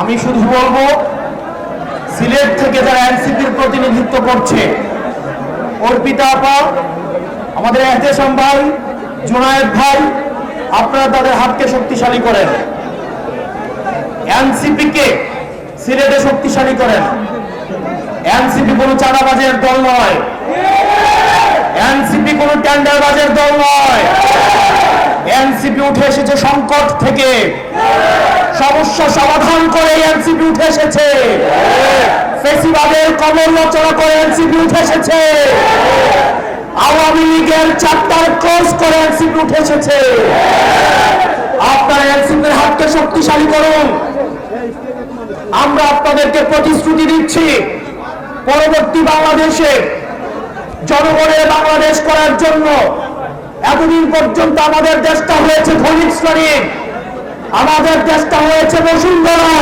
আমি শুধু বলব, সিলেট থেকে যারা এনসিপির প্রতিনিধিত্ব করছে, অর্পিতা আপা, আমাদের এহতেশাম ভাই, জোনায়েদ ভাই, আপনারা তাদের হাতকে শক্তিশালী করেন। এনসিপি কে সিলেটে শক্তিশালী করেন। এনসিপি কোনো চাঁদাবাজের দল নয়। এনসিপি কোনো টেন্ডারবাজের দল নয়। এনসিপি উঠে এসেছে সংকট থেকে। সমস্যা সমাধান করে এনসিপি উঠে এসেছে। ফেসিবাদের কবর রচনা করে এনসিপি উঠে এসেছে। আওয়ামী লীগের চারটার ক্রস করে এনসিপি উঠে এসেছে। আপনারা এনসিপির হাতকে শক্তিশালী করুন। আমরা আপনাদেরকে প্রতিশ্রুতি দিচ্ছি, পরবর্তী বাংলাদেশে জনগণের বাংলাদেশ করার জন্য। এতদিন পর্যন্ত আমাদের দেশটা হয়েছে ধনিক আমাদের দেশটা হয়েছে বসুন্ধরা।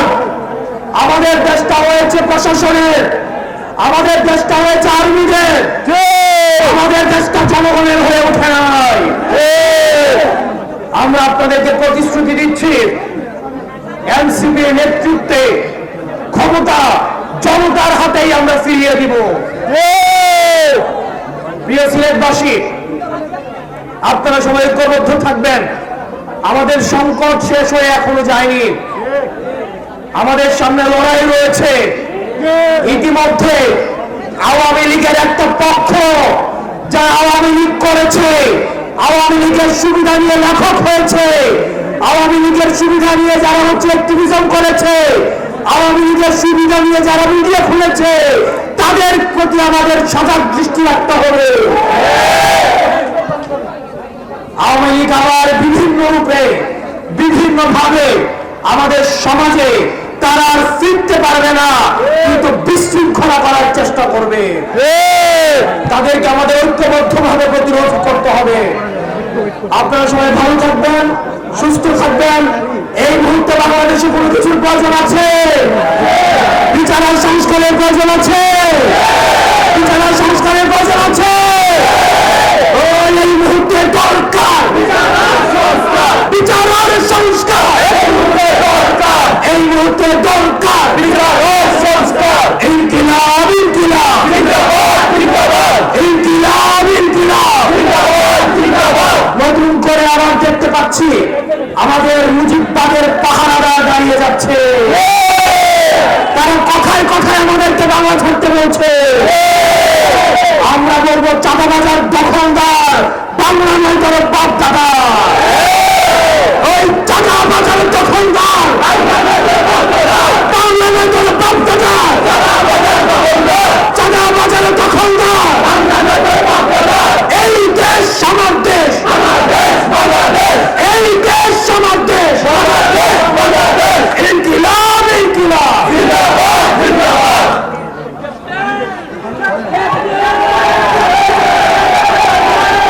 আমাদের দেশটা হয়েছে প্রশাসনের। আমাদের দেশটা হয়েছে আর্মিদের। আমাদের দেশটা জনগণের হয়ে ওঠে নাই। আমরা আপনাদেরকে প্রতিশ্রুতি দিচ্ছি এনসিপির নেতৃত্বে ক্ষমতা জনতার হাতেই আমরা ফিরিয়ে দিব। প্রিয় সিলেটবাসী আপনারা সবাই ঐক্যবদ্ধ থাকবেন। আমাদের সংকট শেষ হয়ে এখনও যায়নি। আমাদের সামনে লড়াই রয়েছে। ইতিমধ্যে আওয়ামী লীগের একটা পক্ষ যা আওয়ামী লীগ করেছে, আওয়ামী লীগের সুবিধা নিয়ে লেখক হয়েছে, আওয়ামী লীগের সুবিধা নিয়ে যারা হচ্ছে অ্যাক্টিভিজম করেছে, আওয়ামী লীগের সুবিধা নিয়ে যারা মিডিয়া খুলেছে, তাদের প্রতি আমাদের সজাগ দৃষ্টি রাখতে হবে। আওয়ামী লীগ আবার বিভিন্ন রূপে বিভিন্ন ভাবে আমাদের সমাজে তারা আর ফিরতে পারবে না, কিন্তু বিশৃঙ্খলা করার চেষ্টা করবে। তাদেরকে আমাদের ঐক্যবদ্ধ ভাবে প্রতিরোধ করতে হবে। আপনারা সবাই ভালো থাকবেন, সুস্থ থাকবেন। এই মুহূর্তে বাংলাদেশে কোনো কিছুর প্রয়োজন আছে? বিচার সংস্কারের প্রয়োজন আছে বিচার আর সংস্কারের প্রয়োজন আছে ও, এই মুহূর্তে দরকার বিচার আর সংস্কার এই মুহূর্তে দরকার বিচার ও সংস্কার ইনকিলাব ইনকিলাব ইনকিলাব ইনকিলাব নতুন করে আবার দেখতে পাচ্ছি আমাদের মুজিববাদের পাহারারা দাঁড়িয়ে যাচ্ছে। তারা কথায় কথায় আমাদেরকে বাংলা ছাড়তে বলছে। আমরা বলব চাঁদাবাজার দখলদার, বাংলা নয় তোর বাপ দাদা